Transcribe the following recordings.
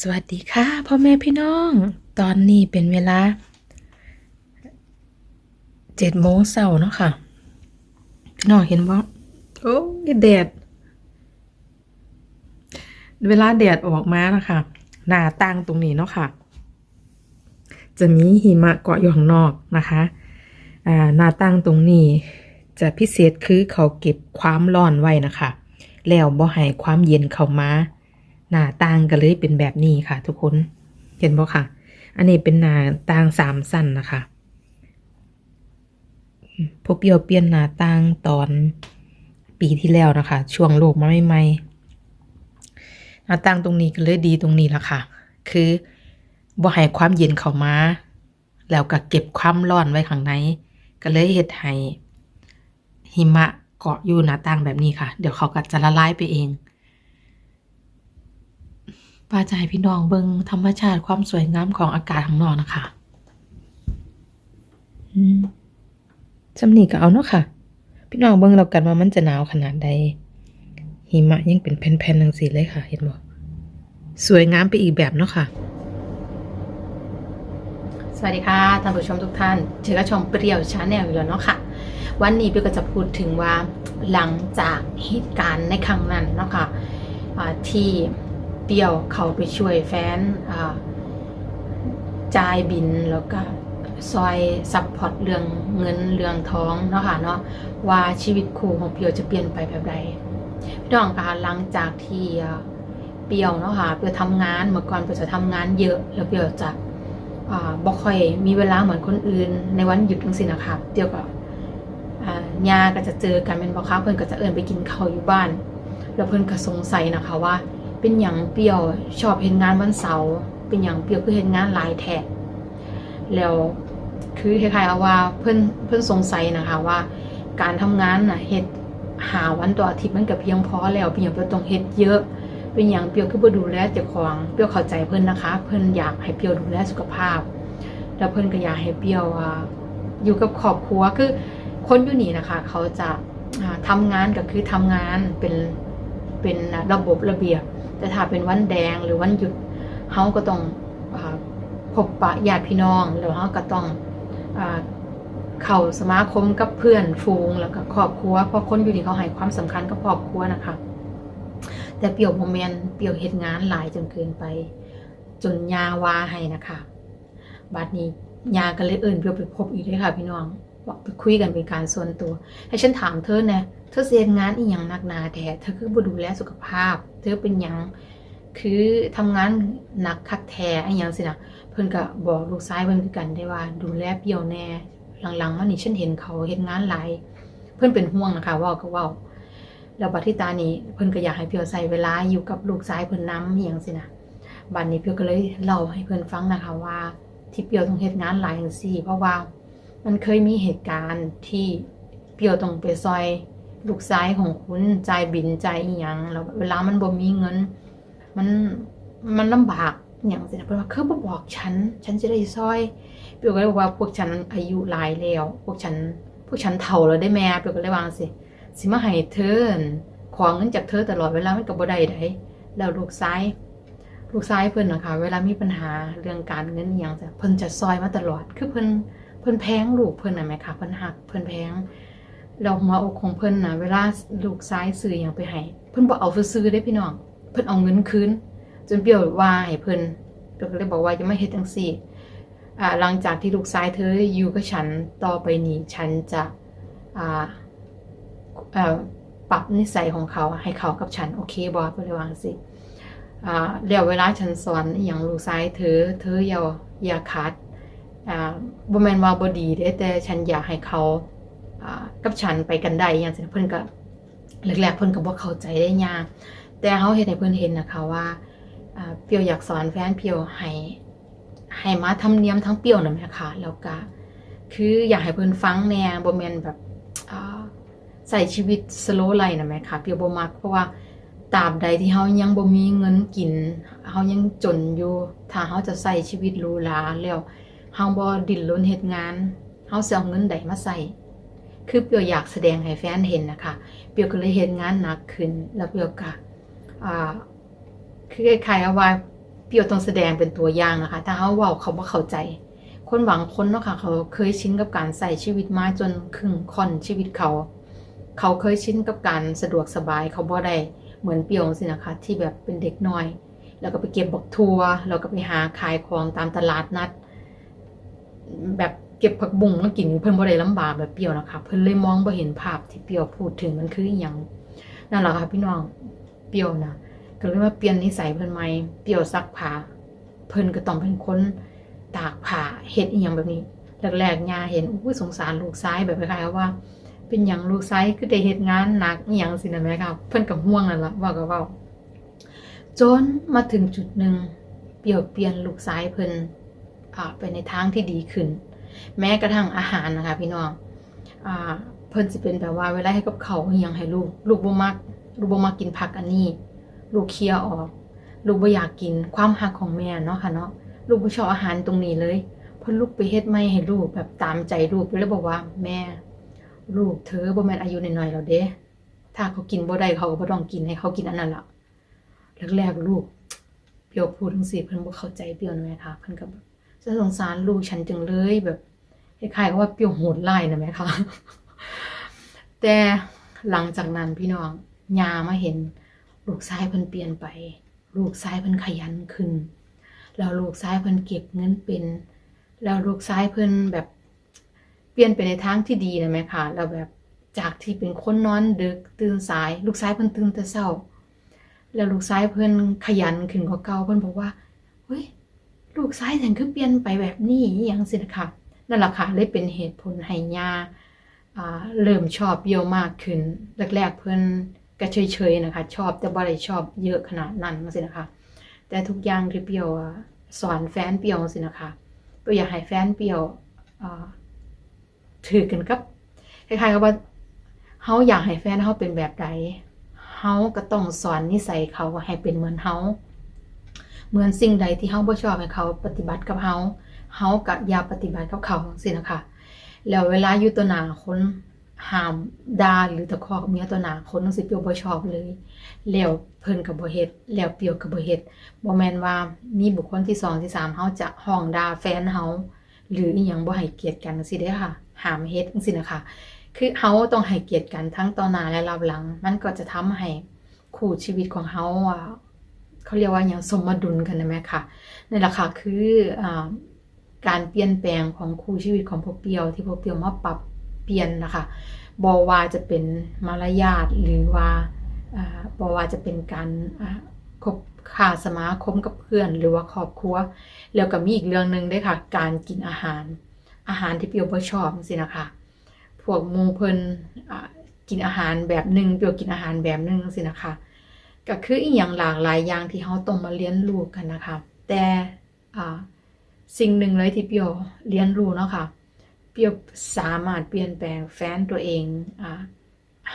สวัสดีค่ะพ่อแม่พี่น้อง ตอนนี้เป็นเวลาเจ็ดโมงเช้าเนาะค่ะ พี่น้องเห็นว่าโอ้ยแดด เวลาแดดออกมานะคะหน้าตั้งตรงนี้เนาะค่ะ จะมีหิมะเกาะอยู่ข้างนอกนะคะอ่าหน้าตั้งตรงนี้จะพิเศษคือเขาเก็บความร้อนไว้นะคะ แล้วบ่ให้ความเย็นเข้ามา น้าต่างก็เลยเป็นแบบนี้ค่ะ ทุกคนเห็นบ่ค่ะ อันนี้เป็นหน้าต่างสามสั้นนะคะพวกเปียวเปลี่ยนหน้าต่างตอนปีที่แล้วนะคะ ช่วงโลกมาใหม่ๆหน้าต่างตรงนี้ก็เลยดีตรงนี้ละค่ะ คือบ่ให้ความเย็นเข้ามา แล้วก็เก็บความร้อนไว้ข้างในก็เลยเฮ็ดให้หิมะเกาะอยู่หน้าต่างแบบนี้ค่ะ เดี๋ยวเขาก็จะละลายไปเอง ป้าจะให้พี่น้องเบิงธรรมชาติความสวยงามของอากาศข้างนอกนะคะอืมจำนี่ก็เอาเนาะค่ะ พี่น้องเบิงเรากันว่ามันจะหนาวขนาดใด หิมะยังเป็นแผ่นๆทังสีเลยค่ะ เห็นบ่สวยงามไปอีกแบบเนาะค่ะ สวัสดีค่ะท่านผู้ชมทุกท่านเจอกับชมเปรี้ยวชาแนลอยู่แล้วเนาะค่ะ วันนี้เปรี้ยวก็จะพูดถึงว่าหลังจากเหตุการณ์ในครั้งนั้นเนาะค่ะอ่าที่ เปี้ยวเขาไปช่วยแฟนจ่ายบินแล้วก็ซอยซัพพอร์ตเรื่องเงินเรื่องท้องเนาะค่ะเนาะว่าชีวิตคู่ของเปียวจะเปลี่ยนไปแบบใดพี่น้องคะหลังจากที่เปียวเนาะค่ะเปียวทำงานเมื่อก่อนเปียวจะทำงานเยอะแล้วเปียวจะอ่าบ่ค่อยมีเวลาเหมือนคนอื่น ในวันหยุดจังซี่นะคะเดียวก็อ่าญาก็จะเจอกันเป็นบ่คะเพิ่นก็จะเอิ้นไปกินข้าวอยู่บ้าน แล้วเพิ่นก็สงสัยนะคะว่า เป็นหยังเปรี้ยว ชอบเฮ็ดงานวันเสาร์เป็นหยังเปรี้ยวคือเฮ็ดงานหลายแท้แล้วคือคล้ายๆเอาว่าเพิ่อนเพิ่อนสงสัยนะคะว่า การทำงานน่ะเฮ็ดหาวันต่ออาทิตย์มันก็เพียงพอแล้วเป็นหยังเปรี้ยวต้องเฮ็ดเยอะ เป็นอย่างเปรียวคือบ่ดูแลเจ้าของเปรียวเข้าใจเพิ่อนนะคะ เพิ่อนอยากให้เปรียวดูแลสุขภาพ แล้วเพิ่อนก็อยากให้เปรียวอยู่กับครอบครัวคือคนอยู่นี่นะคะ เขาจะอ่าทำงานก็คือทำงานเป็นเป็นระบบระเบียบ แต่ถ้าเป็นวันแดงหรือวันหยุดเฮาก็ต้องอพบปะญาติพี่น้องแล้วเฮาก็ต้องอเข้าสมาคมกับเพื่อนฝูงแล้วก็ครอบครัวเพราะคนอยู่นี่เขาให้ความสำคัญกับครอบครัวนะคะ แต่เปรียวโมเมนเปรียวเฮ็ดงานหลายจนเกินไป จนยาวาให้นะคะบัดนี้ยาก็เลยเอิญเปรียวไปพบอีกเลยค่ะพี่น้อง บอกไปคุยกันเป็นการส่วนตัว ให้ฉันถามเธอนะเธอเสียงานอีหยังหนักหนาแท้เธอคือบ่ดูแลสุขภาพ เธอเป็นหยังคือทำงานหนักคักแท้อีหยังสินะเพิ่นก็บอกลูกชายเพิ่นคือกันได้ว่าดูแลเปียวแน่หลังๆมานี่ฉันเห็นเขาเฮ็ดงานหลายเพิ่นเป็นห่วงนะคะว่าก็ว้าแล้วบัดที่ตานี้เพิ่นก็อยากให้เพียวใส่เวลาอยู่กับลูกชายเพิ่นน้ำอหย่างสินะบัดนี้เพียวก็เลยเล่าให้เพิ่นฟังนะคะว่า ที่เปียวต้องเฮ็ดงานหลายจังซี่เพราะว่า มันเคยมีเหตุการณ์ที่เปียวต้องไปซอยลูกชายของคุณจ่ายบินจ่ายอีหยังแล้วเวลามันบ่มีเงิน มันมันลำบากอย่างสินะเพิ่นว่าคือบ่บอกฉัน ฉันจะได้ซอยเปียวก็เลยบอกว่าพวกฉันอายุหลายแล้ว พวกฉันพวกฉันเฒ่าแล้วได้แม่เปียวก็เลยวางสิสิมาให้เธอขอเงินจากเธอตลอดเวลามันก็บ่ได้ไดแล้วลูกซ้ายลูกซ้ายเพิ่นนะคะเวลามีปัญหาเรื่องการเงินอย่างจะเพิ่นจะซอยมาตลอดคือเพิ่น พิ่นแพงลูกเพิ่นน่ะแม่คะเพิ่นหักเพิ่นแพงแล้วหัวอกของเพิ่นน่ะ เวลาลูกซ้ายซื้อหยังไปให้เพิ่นบ่เอาซื้อๆเด้พี่น้อง เพิ่นเอาเงินคืนจนเปรี้ยวว่าให้เพิ่นก็เลยบอกว่าอย่ามาเฮ็ดจังซี่อ่าหลังจากที่ลูกซ้ายเธออยู่กับฉันต่อไปนี้ฉันจะอ่าเอ่อปรับนิสัยของเขาให้เขากับฉันโอเคบอสเลยวางสิอ่าเดี๋ยวเวลาฉันสอนอย่างลูกซ้ายเธอเธออย่าอย่าคัด อ่าบ่แมนว่าบ่ดีเด้แต่ฉันอยากให้เขาอ่ากับฉันไปกันได้อย่างเพิ่นก็แรกๆเพิ่นก็บ่เข้าใจได้ยากแต่เฮาเฮ็ดให้เพิ่นเห็นนะคะว่าเปียวอยากสอนแฟนเปียวให้ให้มาทำเนียมทั้งเปียวนั่นแหละค่ะแล้วก็คืออยากให้เพิ่นฟังแน่บ่แม่นแบบใส่ชีวิตสโลไลนะแม่ค่ะเปียวบ่มักเพราะว่าตราบใดที่เฮายังบ่มีเงินกินเฮายังจนอยู่ถ้าเฮาจะใส่ชีวิตหรูหราแล้ว เฮาบ่ดิ้นรนเฮ็ดงานเฮาสิเอาเงินใดมาใส่คือเปียวอยากแสดงให้แฟนเห็นนะคะ เปียวก็เลยเฮ็ดงานหนักขึ้น แล้วเปียวก็คือคล้ายๆว่าเปียวต้องแสดงเป็นตัวอย่างนะคะ ถ้าเขาเว่าเขาบ่าเข้าใจ คนบางคนเนาะค่ะเขาเคยชินกับการใส่ชีวิตมาจนครึ่งค่อนชีวิตเขา เขาเคยชินกับการสะดวกสบายเขาบ่ได้เหมือนเปียวสินะคะ ที่แบบเป็นเด็กน้อย แล้วก็ไปเก็บบักทัวแล้วก็ไปหาขายของตามตลาดนัด แบบเก็บผักบุ้งมากินเพิ่นบ่ได้ลำบากแบบเปรียวนะคะเพิ่นเลยมองบ่เห็นภาพที่เปรียวพูดถึงมันคืออหยังนั่นแหละค่ะพี่น้องเปรียวนะก็เลยมาเปลี่ยนนิสัยเพิ่นใหม่เปรียวซักผ้าเพิ่นก็ต้องเป็นคนตากผ้าเฮ็ดอีหยังแบบนี้แรกๆยาเห็นอุ้ยสงสารลูกซ้ายแบบคล้ายๆว่า เป็นหยังลูกซ้ายคือได้เฮ็ดงานหนักอีหยังสินะแม่ครับเพิ่นก็ห่วงนั่นล่ะว่าก็เว้าจนมาถึงจุดหนึ่งเปลี่ยวเปลี่ยนลูกซ้ายเพิ่น ไปในทางที่ดีขึ้น แม้กระทั่งอาหารนะคะพี่น้องอเพิ่นสิเป็นแบบว่าเวลาให้กับเขาวอิหยังให้ลูก ลูกบ่มักลูกบ่มักกินผักอันนี้ ลูกเคลียร์ออก ลูกบ่อยากกินความหักของแม่เนาะค่ะเนาะลูกบ่ชอบอาหารตรงนี้เลยเพิ่นลูกไปเฮ็ดไม่ให้ลูกแบบตามใจลูกเลยบอกว่าแม่ ลูกเธอบ่แม่นอายุน้อยๆแล้วเด้ถ้าเขากินบ่ได้เขาก็บ่ต้องกินให้เขากินอันนั้นละแรกๆลูกเปียวพูดทั้งสี่เพิ่นบ่เข้าใจเปียวหน่อยค่ะเพิ่นก็แบบ จะสงสารลูกฉันจังเลยแบบคล้ายๆกับว่าเปียวโหดร้ายนะแม่คะแต่หลังจากนั้นพี่น้องยามาเห็น ลูกชายเพิ่นเปลี่ยนไป ลูกชายเพิ่นขยันขึ้น แล้วลูกชายเพิ่นเก็บเงินเป็น แล้วลูกชายเพิ่นแบบเปลี่ยนไปในทางที่ดีนะแม่ค่ะแล้วแบบจากที่เป็นคนนอนดึกตื่นสาย ลูกชายเพิ่นตื่นแต่เช้า แล้วลูกชายเพิ่นขยันขึ้นกว่าเก่าเพิ่นบอกว่าเฮ้ย ลูกชายฉันคือเปลี่ยนไปแบบนี้อหยังสินะคะนั่นแหละค่ะเลยเป็นเหตุผลให้ยาเริ่มชอบเปรียวมากขึ้นแรกๆเพิ่นก็เฉยๆนะคะ ชอบแต่บ่ได้ชอบเยอะขนาดนั้นจังซี่นะคะ แต่ทุกอย่างที่เปียวสอนแฟนเปียวจังซี่นะคะเปียวอยากให้แฟนเปียวถือกันกับคล้ายๆกับว่าเฮาอยากให้แฟนเฮาเป็นแบบใดเฮาก็ต้องสอนนิสัยเขาให้เป็นเหมือนเฮา เหมือนสิ่งใดที่เฮาบ่ชอบให้เขาปฏิบัติกับเฮาเฮาก็อย่าปฏิบัติกับเขาสินะคะแล้วเวลาอยู่ต่อหน้าคนห้ามด่าหรือตะคอกเมียต่อหน้าคนจังซี่เปียวบ่ชอบเลยแล้วเพิ่นก็บ่เฮ็ดแล้วเปียวก็บ่เฮ็ดบ่แม่นว่ามีบุคคลที่สองที่สามเฮาจะห้องด่าแฟนเฮาหรืออีหยังบ่ให้เกียรติกันจังซี่เด้ค่ะห้ามเฮ็ดจังซี่นะคะคือเฮาต้องให้เกียรติกันทั้งต่อหน้าและรับหลัง มันก็จะทำให้คู่ชีวิตของเฮาอะ เขาเรียกว่าอย่างสมดุลกันนะแม่ค่ะนี่นแหละค่ะคืออการเปลี่ยนแปลงของคู่ชีวิตของพ่อเปียว ที่พ่อเปียวมาปรับเปลี่ยนนะคะบอว่าจะเป็นมารยาทหรือว่าอบอว่าจะเป็นการคบค้าสมาคมกับเพื่อนหรือว่าครอบครัว แล้วก็มีอีกเรื่องหนึ่งด้วยค่ะ การกินอาหาร อาหารที่เปียวบ่ชอบสินะคะ พวกมูเพิ่นกินอาหารแบบหนึ่งเปียวกินอาหารแบบหนึ่งสินะคะ ก็คืออีกอย่างหลากหลายอย่างที่เขาต้องมาเรียนรู้กันนะคะ แต่สิ่งหนึ่งเลยที่เปียวเรียนรู้เนาะค่ะเปียวสามารถเปลี่ยนแปลงแฟนตัวเองอ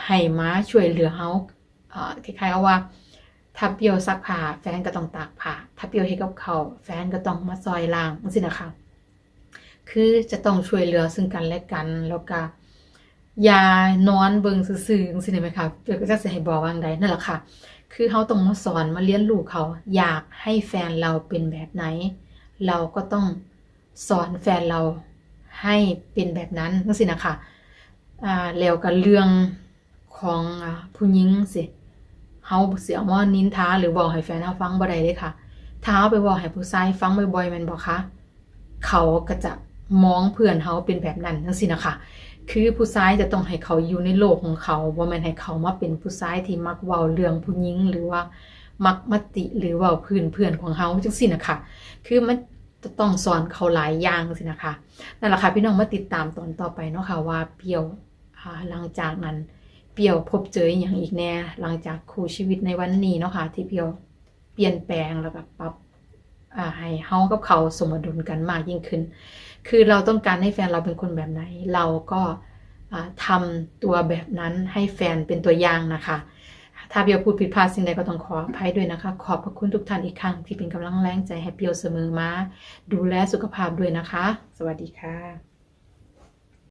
ให้มาช่วยเหลือเขาคล้ายๆว่าถ้าเปียวซักผ้าแฟนก็ต้องตากผ้าถ้าเปียวเฮ็ดกับเขาแฟนก็ต้องมาซอยล้างจังซี่นะคะคือจะต้องช่วยเหลือซึ่งกันและกันแล้วก็อย่านอนเบิงซื่อๆจังซี่ได้ไหมคะเดี๋ยวก็จะสิให้บอกว่างใดนั่นแหละค่ะ คือเขาต้องมาสอนมาเรียนรู้เขา อยากให้แฟนเราเป็นแบบไหน เราก็ต้องสอนแฟนเราให้เป็นแบบนั้นจังซี่นะคะอ่าแล้วก็เรื่องของผู้หญิงสิเฮาเสิเอามานินท้าหรือบอกให้แฟนเฮาฟังบ่ได้เด้ค่ะถ้าเฮาไปบอกให้ผู้ชายฟังบ่อยๆม่นบ่คะเขาก็จะมองเพื่อนเขาเป็นแบบนั้นทั้งสินะคะ คือผู้ชายจะต้องให้เขาอยู่ในโลกของเขาว่ามันให้เขามาเป็นผู้ชายที่มักเว้าเรื่องผู้หญิงหรือว่ามักมติหรือว่าพื้นเพื่อนของเขาจังสินะคะ คือมันจะต้องสอนเขาหลายอย่างสินะคะนั่นแหละค่ะพี่น้องมาติดตามตอนต่อไปเนาะค่ะว่าเปียวหลังจากนั้นเปียวพบเจออย่างอีกแน่ หลังจากคู่ชีวิตในวันนี้เนาะค่ะที่เปียวเปลี่ยนแปลงแล้วก็ปรับ ให้เฮากับเขาสมดุลกันมากยิ่งขึ้น คือเราต้องการให้แฟนเราเป็นคนแบบไหน เราก็อ่าทำตัวแบบนั้นให้แฟนเป็นตัวอย่างนะคะ ถ้าเบียวพูดผิดพลาดสิ่งใดก็ต้องขออภัยด้วยนะคะ ขอบพระคุณทุกท่านอีกครั้งที่เป็นกำลังแรงใจให้เบียวเสมอมา ดูแลสุขภาพด้วยนะคะ สวัสดีค่ะ